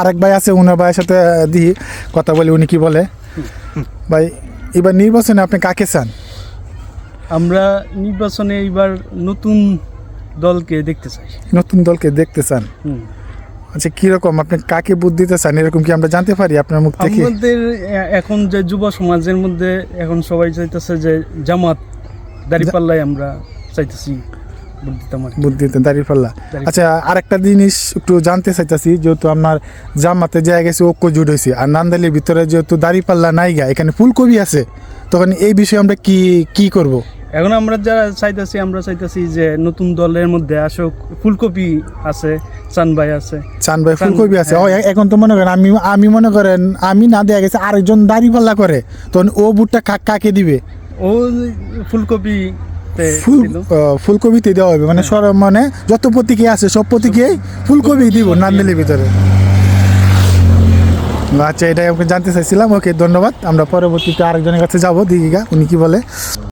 আরেক ভাই আছে উনার ভাইয়ের সাথে দিই কথা বলি উনি কি বলে? ভাই এবার নির্বাচনে আপনি কাকে চান? আমরা নির্বাচনে এইবার নতুন দলকে দেখতে চাই। নতুন দলকে দেখতে চান? আচ্ছা কীরকম? আপনি কাকে বুদ্ধ দিতে চান? এরকম কি আমরা জানতে পারি আপনার মুখ থেকে? আমাদের এখন যে যুব সমাজের মধ্যে এখন সবাই চাইতেছে যে জামাত দাঁড়িপাল্লায় আমরা চাইতেছি। বুদ্ধিতে দাঁড়িয়ে পাল্লা। আচ্ছা আরেকটা জিনিস একটু জানতে চাইতেছি যেহেতু আপনার জামাতে জায়গা গেছে ঐক্য জুট হয়েছে আর নান্দালির ভিতরে যেহেতু দাঁড়িয়ে পাল্লা নাই গা এখানে ফুলকপি আছে তখন এই বিষয়ে আমরা কি কি করব? এখন আমরা যারা চাইতেছি আমরা চাইতেছি যে নতুন দলের মধ্যে আসুক ফুলকপি আছে চানবাই আছে। চান ভাই চান- ফুলকপি আছে। হ্যাঁ। এখন তো মনে করেন আমি আমি মনে করেন আমি না দেয়া গেছে আরেকজন দাড়ি পাল্লা করে তখন ও বুটটা কাক কাকে দিবে? ও ফুলকপি ফুল ফুলকপিতে দেওয়া হবে। মানে সর মানে যত প্রতীকে আছে সব প্রতীকে ফুলকপি দিব নান্দেলের ভিতরে। আচ্ছা এটাই আমাকে জানতে চাইছিলাম। ওকে ধন্যবাদ। আমরা পরবর্তীতে আরেকজনের কাছে যাব দিঘিকা উনি কি বলে?